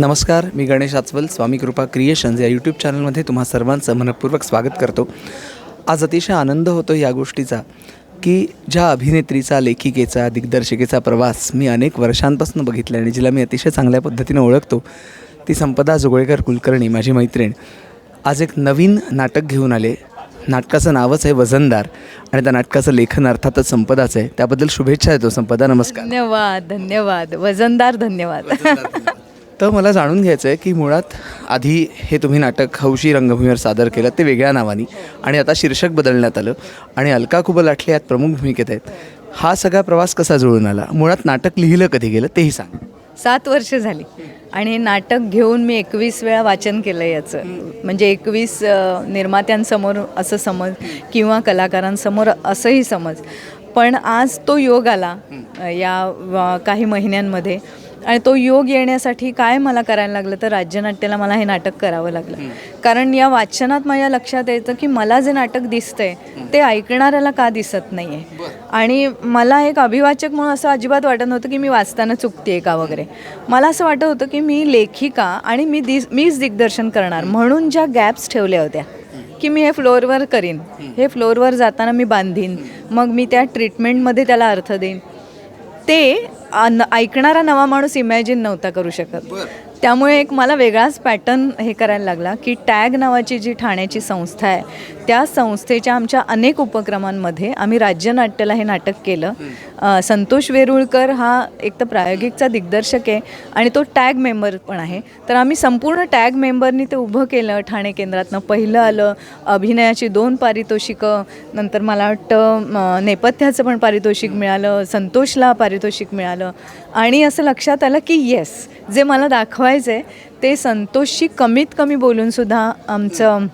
नमस्कार मी गणेश आचवल स्वामी कृपा क्रिएशन्स या यूट्यूब चॅनलमध्ये तुम्हा सर्वांचं मनपूर्वक स्वागत करतो. आज अतिशय आनंद होतो या गोष्टीचा की ज्या अभिनेत्रीचा लेखिकेचा दिग्दर्शिकेचा प्रवास मी अनेक वर्षांपासून बघितला आणि जिला मी अतिशय चांगल्या पद्धतीनं ओळखतो ती संपदा जोगळेकर कुलकर्णी माझी मैत्रीण. आज एक नवीन नाटक घेऊन आले. नाटकाचं नावच आहे वजनदार आणि त्या नाटकाचं लेखन अर्थातच संपदाचं आहे. त्याबद्दल शुभेच्छा देतो. संपदा नमस्कार. धन्यवाद धन्यवाद. वजनदार धन्यवाद. तर मला जाणून घ्यायचं आहे की मुळात आधी हे तुम्ही नाटक हौशी रंगभूमीवर सादर केलं ते वेगळ्या नावाने. आणि आता शीर्षक बदलण्यात आलं. आणि अलका कुबल आठले यात प्रमुख भूमिकेत आहेत. हा सगळा प्रवास कसा जुळून आला? मुळात नाटक लिहिलं कधी गेलं तेही सांग. सात वर्ष झाली. आणि नाटक घेऊन मी एकवीस वेळा वाचन केलं याचं. म्हणजे एकवीस निर्मात्यांसमोर असं समज किंवा कलाकारांसमोर असंही समज. पण आज तो योग आला या काही महिन्यांमध्ये. आणि तो योग येण्यासाठी काय मला करायला लागलं तर राज्यनाट्याला मला हे नाटक करावं लागलं. कारण या वाचनात माझ्या लक्षात यायचं की मला जे नाटक दिसतंय ते ऐकणाऱ्याला का दिसत नाही आहे आणि मला एक अभिवाचक म्हणून असं अजिबात वाटत नव्हतं की मी वाचताना चुकते का वगैरे. मला असं वाटत होतं की मी लेखिका आणि मी दिस मीच दिग्दर्शन करणार. म्हणून ज्या गॅप्स ठेवल्या होत्या की मी हे फ्लोअरवर करीन. हे फ्लोअरवर जाताना मी बांधीन. मग मी त्या ट्रीटमेंटमध्ये त्याला अर्थ देईन. ते अन- ऐकणारा नवा माणूस इमॅजिन नव्हता करू शकत. त्यामुळे एक मला वेगळाच पॅटर्न हे करायला लागला की टॅग नावाची जी ठाण्याची संस्था आहे त्या संस्थेच्या आमच्या अनेक उपक्रमांमध्ये आम्ही राज्यनाट्याला हे नाटक केलं. संतोष वेरुळकर हा एक तर प्रायोगिकचा दिग्दर्शक आहे आणि तो टॅग मेंबर पण आहे. तर आम्ही संपूर्ण टॅग मेंबरनी ते उभं केलं ठाणे केंद्रातनं. पहिलं आलं अभिनयाची दोन पारितोषिकं नंतर मला वाटतं नेपथ्याचं पण पारितोषिक मिळालं संतोषला पारितोषिक मिळालं. आणि असं लक्षात आलं की येस जे मला दाखवायचं आहे ते संतोषशी कमीत कमी बोलूनसुद्धा आमचं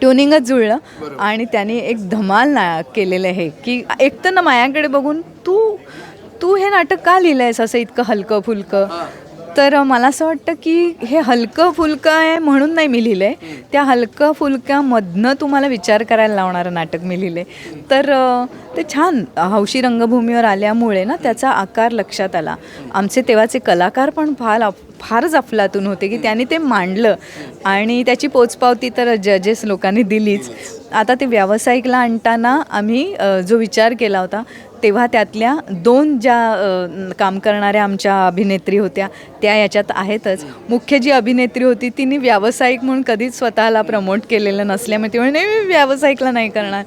ट्युनिंगच जुळलं आणि त्याने एक धमाल ना केलेलं आहे की एक तर ना माझ्याकडे बघून तू तू हे नाटक का लिहिलं आहेस असं इतकं हलकं फुलकं? तर मला असं वाटतं की हे हलकं फुलकं आहे म्हणून नाही मी लिहिलं आहे त्या हलकं फुलक्यामधनं तुम्हाला विचार करायला लावणारं नाटक मी लिहिलं आहे तर ते छान हौशी रंगभूमीवर आल्यामुळे ना त्याचा आकार लक्षात आला. आमचे तेव्हाचे कलाकार पण फार फारच अफलातून होते की त्यांनी ते मांडलं आणि त्याची पोचपावती तर जजेस लोकांनी दिलीच. आता ते व्यावसायिकला आणताना आम्ही जो विचार केला होता तेव्हा त्यातल्या दोन ज्या काम करणाऱ्या आमच्या अभिनेत्री होत्या त्या याच्यात आहेतच. मुख्य जी अभिनेत्री होती तिने व्यावसायिक म्हणून कधीच स्वतःला प्रमोट केलेलं नसल्यामुळे ती म्हणे नाही मी व्यावसायिकला नाही करणार.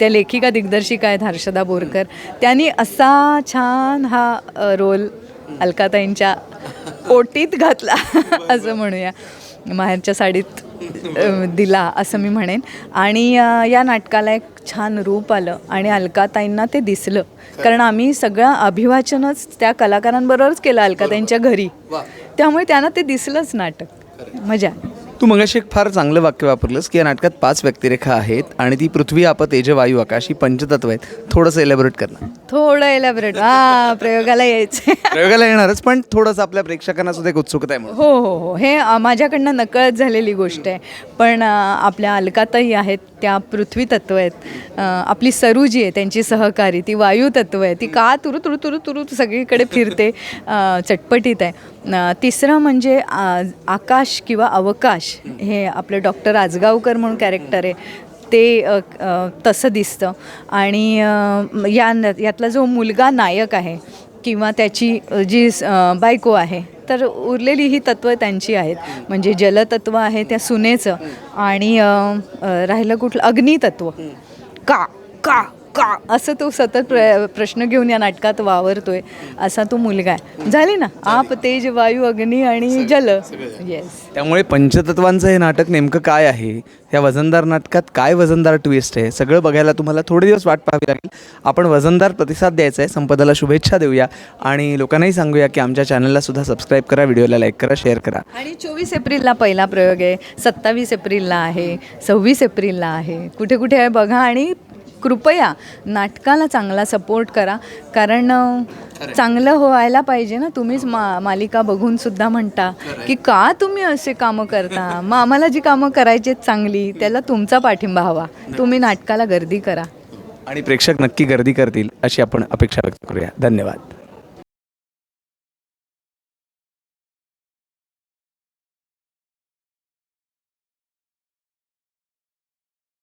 त्या लेखिका दिग्दर्शिका आहेत हर्षदा बोरकर. त्यांनी असा छान हा रोल अलकाताईंच्या ओटीत घातला असं म्हणूया. माहेरच्या साडीत दिला असं मी म्हणेन. आणि या नाटकाला एक छान रूप आलं आणि अलकाताईंना ते दिसलं. कारण आम्ही सगळं अभिवाचनच त्या कलाकारांबरोबरच केलं अलकाताईंच्या घरी. त्यामुळे त्यांना ते दिसलंच नाटक. मजा. तू मगाशी एक फार चांगलं वाक्य वापरलंस की या नाटकात पाच व्यक्तिरेखा आहेत आणि ती पृथ्वी आप तेज वायू आकाश ही पंचतत्व आहेत. थोडंसं एलॅबोरेट करणार थोडं एलॅबरेट हा प्रयोगाला यायचं प्रयोगाला येणारच पण थोडंसं आपल्या प्रेक्षकांना सुद्धा एक उत्सुकता आहे म्हणून. हो हो हो. हे माझ्याकडनं नकळत झालेली गोष्ट आहे. पण आपल्या अलकाताई आहेत त्या पृथ्वी तत्व आहेत. आपली सरू जी आहे त्यांची सहकारी ती वायू तत्व आहे. ती का तुरु तुरु तुरु तुरु सगळीकडे फिरते चटपटीत आहे. तिसरं म्हणजे आकाश किंवा अवकाश हे आपलं डॉक्टर आजगावकर म्हणून कॅरेक्टर आहे. ते तसं दिसतं. आणि या यातला जो मुलगा नायक आहे किंवा त्याची जी बायको आहे तर उरलेली ही तत्त्व त्यांची आहेत. म्हणजे जलतत्व आहे त्या सुनेचं आणि राहिलं कुठलं? अग्नितत्व. का? का? का? असं तो सतत प्र प्रश्न घेऊन या नाटकात वावरतोय असा तो मुलगा आहे. झाली ना? आप तेज वायू अग्नी आणि जल. येस त्यामुळे पंचतत्वांचं हे नाटक नेमकं काय आहे? या वजनदार नाटकात काय वजनदार ट्विस्ट आहे? सगळं बघायला तुम्हाला थोडे दिवस वाट पाहावी लागेल. आपण वजनदार प्रतिसाद द्यायचा आहे. संपदाला शुभेच्छा देऊया. आणि लोकांनाही सांगूया की आमच्या चॅनलला सुद्धा सबस्क्राईब करा व्हिडिओला लाईक करा शेअर करा. आणि चोवीस एप्रिलला पहिला प्रयोग आहे. सत्तावीस एप्रिलला आहे. सव्वीस एप्रिलला आहे. कुठे कुठे आहे बघा. आणि कृपया नाटकाला चांगला सपोर्ट करा. कारण चांगलं व्हायला पाहिजे ना. तुम्हीच मा मालिका बघून सुद्धा म्हणता की का तुम्ही असे कामं करता? मग आम्हाला जी कामं करायची आहेत चांगली त्याला तुमचा पाठिंबा हवा. तुम्ही नाटकाला गर्दी करा. आणि प्रेक्षक नक्की गर्दी करतील अशी आपण अपेक्षा व्यक्त करूया. धन्यवाद.